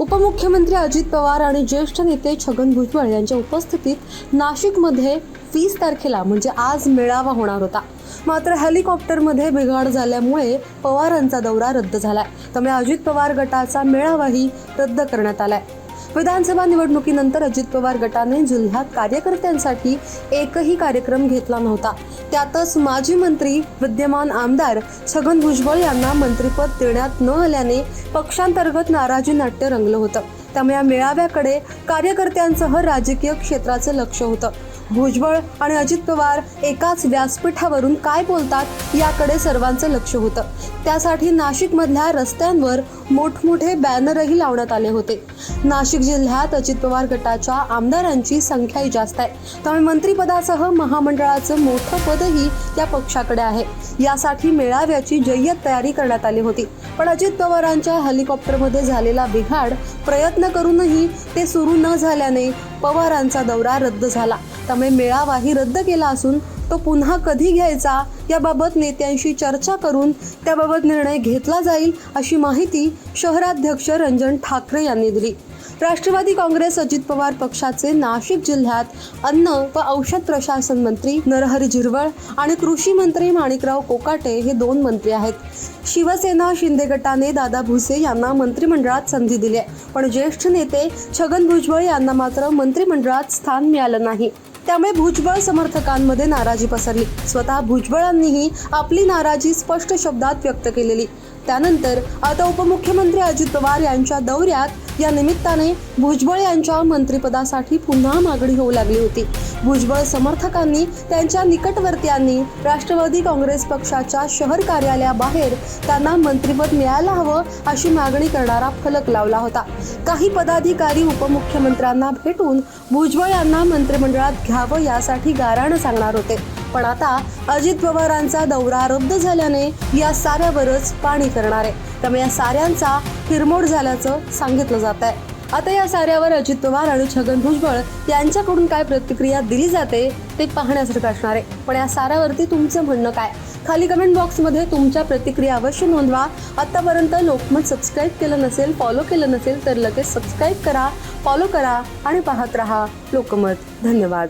उपमुख्यमंत्री अजित पवार आणि ज्येष्ठ नेते छगन भुजबळ यांच्या उपस्थितीत नाशिकमध्ये वीस तारखेला म्हणजे आज मेळावा होणार होता. मात्र हेलिकॉप्टरमध्ये बिघाड झाल्यामुळे पवारांचा दौरा रद्द झालाय. त्यामुळे अजित पवार गटाचा मेळावाही रद्द करण्यात आलाय. विधानसभा निवडणुकीनंतर अजित पवार गटाने जिल्ह्यात कार्यकर्त्यांसाठी एकही कार्यक्रम घेतला नव्हता. त्यातच माजी मंत्री विद्यमान आमदार छगन भुजबळ यांना मंत्रिपद देण्यात न आल्याने पक्षांतर्गत नाराजी नाट्य रंगलं होतं. त्यामुळे या मेळाव्याकडे कार्यकर्त्यांसह राजकीय क्षेत्राचं लक्ष होतं. भुजबळ आणि अजित पवार एकाच व्यासपीठावरून काय बोलतात याकडे सर्वांचं लक्ष होतं. त्यासाठी नाशिकमधल्या रस्त्यांवर मोठमोठे बॅनरही लावण्यात आले होते. नाशिक जिल्ह्यात अजित पवार गटाच्या आमदारांची संख्याही जास्त आहे. त्यामुळे मंत्रिपदासह महामंडळाचं मोठं पदही या पक्षाकडे आहे. यासाठी मेळाव्याची जय्यत तयारी करण्यात आली होती. पण अजित पवारांच्या हेलिकॉप्टरमध्ये झालेला बिघाड प्रयत्न करूनही ते सुरू न झाल्याने पवारांचा दौरा रद्द झाला. त्यामुळे मेळावाही रद्द केला असून तो पुन्हा कधी घ्यायचा याबाबत नेत्यांशी चर्चा करून त्याबाबत निर्णय घेतला जाईल अशी माहिती शहराध्यक्ष रंजन ठाकरे यांनी दिली. राष्ट्रवादी काँग्रेस अजित पवार पक्षाचे नाशिक जिल्ह्यात अन्न व औषध प्रशासन मंत्री नरहरी झिरवळ आणि कृषी मंत्री माणिकराव कोकाटे हे दोन मंत्री आहेत. शिवसेना शिंदे गटाने दादा भुसे यांना मंत्रिमंडळात संधी दिली आहे. पण ज्येष्ठ नेते छगन भुजबळ यांना मात्र मंत्रिमंडळात स्थान मिळालं नाही. त्यामुळे भुजबळ समर्थकांमध्ये नाराजी पसरली. स्वतः भुजबळांनीही आपली नाराजी स्पष्ट शब्दात व्यक्त केलेली. त्यानंतर आता उपमुख्यमंत्री अजित पवार यांच्या दौऱ्यात या निमित्ताने भुजबळ यांच्या मंत्रिपदासाठी पुन्हा मागणी होऊ लागली होती. भुजबळ समर्थकांनी त्यांच्या निकटवर्तीयांनी राष्ट्रवादी काँग्रेस पक्षाच्या शहर कार्यालयाबाहेर त्यांना मंत्रिपद मिळायला हवं अशी मागणी करणारा फलक लावला होता. काही पदाधिकारी उपमुख्यमंत्र्यांना भेटून भुजबळ यांना मंत्रिमंडळात घ्यावं यासाठी गाराणं सांगणार होते. पण आता अजित पवारांचा दौरा रद्द झाल्याने या साऱ्यावरच पाणी करणार आहे. त्यामुळे या साऱ्यांचा हिरमोड झाल्याचं सांगितलं जात आहे. आता या साऱ्यावर अजित पवार आणि छगन भुजबळ यांच्याकडून काय प्रतिक्रिया दिली जाते ते पाहण्यासारखं असणार आहे. पण या साऱ्यावरती तुमचं म्हणणं काय? खाली कमेंट बॉक्समध्ये तुमच्या प्रतिक्रिया अवश्य नोंदवा. आत्तापर्यंत लोकमत सबस्क्राईब केलं नसेल फॉलो केलं नसेल तर लगेच सबस्क्राईब करा फॉलो करा आणि पाहत रहा लोकमत. धन्यवाद.